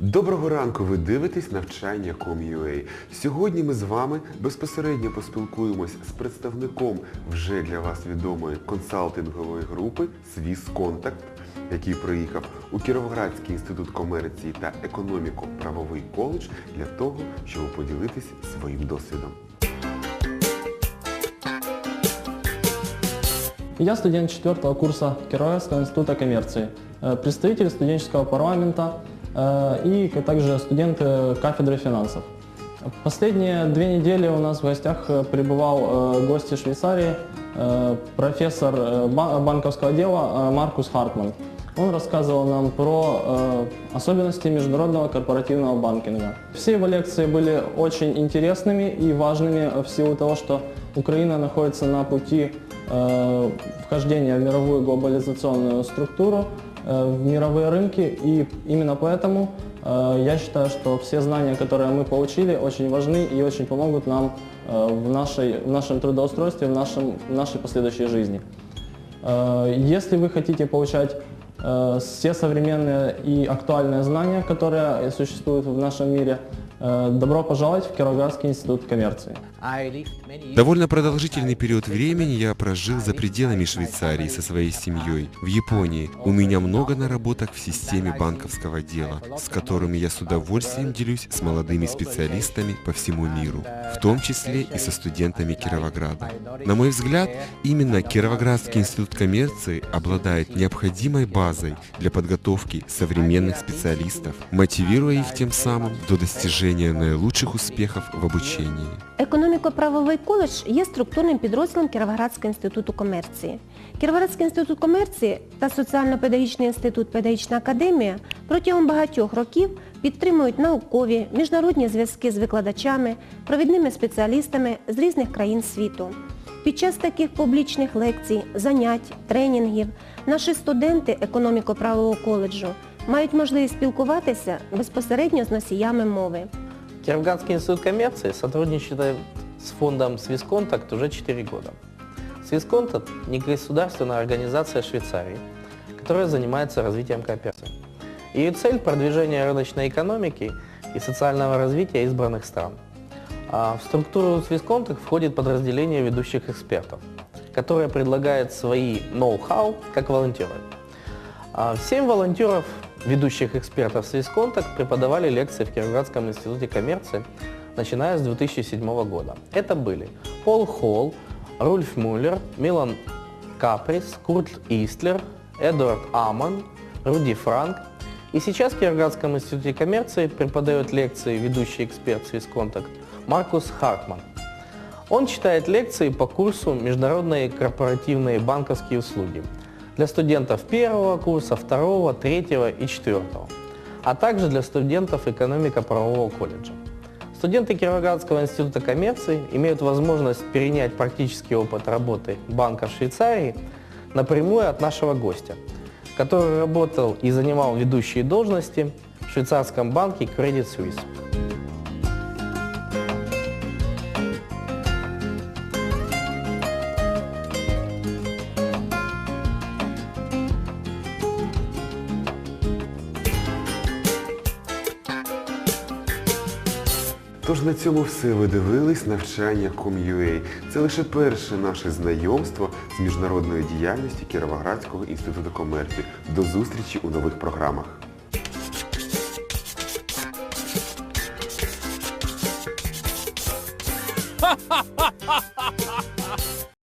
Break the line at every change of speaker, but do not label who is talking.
Доброго ранку, ви дивитесь навчання.com.ua. Сьогодні ми з вами безпосередньо поспілкуємось з представником вже для вас відомої консалтингової групи «Свісконтакт», який приїхав у Кіровоградський інститут комерції та економіко-правовий коледж для того, щоб поділитись своїм досвідом.
Я студент четвертого курса Кировоградского института коммерции, э, представитель студенческого парламента и к- также студент э, кафедры финансов. Последние две недели у нас в гостях э, пребывал э, гость из Швейцарии, э, профессор э, ба- банковского дела э, Маркус Хартман. Он рассказывал нам про э, особенности международного корпоративного банкинга. Все его лекции были очень интересными и важными э, в силу того, что Украина находится на пути э, вхождения в мировую глобализационную структуру, э, в мировые рынки, и именно поэтому э, я считаю, что все знания, которые мы получили, очень важны и очень помогут нам э, в, нашей, в нашем трудоустройстве, в, нашем, в нашей последующей жизни. Э, Если вы хотите получать э, все современные и актуальные знания, которые существуют в нашем мире, э, добро пожаловать в Кировоградский институт коммерции.
Довольно продолжительный период времени я прожил за пределами Швейцарии со своей семьей, в Японии. У меня много наработок в системе банковского дела, с которыми я с удовольствием делюсь с молодыми специалистами по всему миру, в том числе и со студентами Кировограда. На мой взгляд, именно Кировоградский институт коммерции обладает необходимой базой для подготовки современных специалистов, мотивируя их тем самым до достижения наилучших успехов в обучении.
Економіко-правовий коледж є структурним підрозділом Кіровоградського інституту комерції. Кіровоградський інститут комерції та Соціально-педагогічний інститут Педагогічна академія протягом багатьох років підтримують наукові, міжнародні зв'язки з викладачами, провідними спеціалістами з різних країн світу. Під час таких публічних лекцій, занять, тренінгів наші студенти економіко-правового коледжу мають можливість спілкуватися безпосередньо з носіями мови.
Кировградский институт коммерции сотрудничает с фондом Свисконтакт уже 4 года. Свисконтакт – негосударственная организация Швейцарии, которая занимается развитием кооперации. Ее цель – продвижение рыночной экономики и социального развития избранных стран. А в структуру Свисконтакт входит подразделение ведущих экспертов, которое предлагает свои ноу-хау как волонтеры. А Семь волонтеров, ведущих экспертов Свисконтакт, преподавали лекции в Кировоградском институте коммерции, начиная с 2007 года. Это были Пол Холл, Рульф Мюллер, Милан Каприс, Курт Истлер, Эдуард Аман, Руди Франк. И сейчас в Кировоградском институте коммерции преподает лекции ведущий эксперт Свисконтакт Маркус Хартман. Он читает лекции по курсу «Международные корпоративные банковские услуги» для студентов первого курса, второго, третьего и четвертого, а также для студентов экономико-правового колледжа. Студенты Кировоградского института коммерции имеют возможность перенять практический опыт работы банка в Швейцарии напрямую от нашего гостя, который работал и занимал ведущие должности в швейцарском банке Credit Suisse.
Тож на цьому все ви дивились навчання Com.ua. Це лише перше наше знайомство з міжнародною діяльністю Кіровоградського інституту комерції. До зустрічі у нових програмах.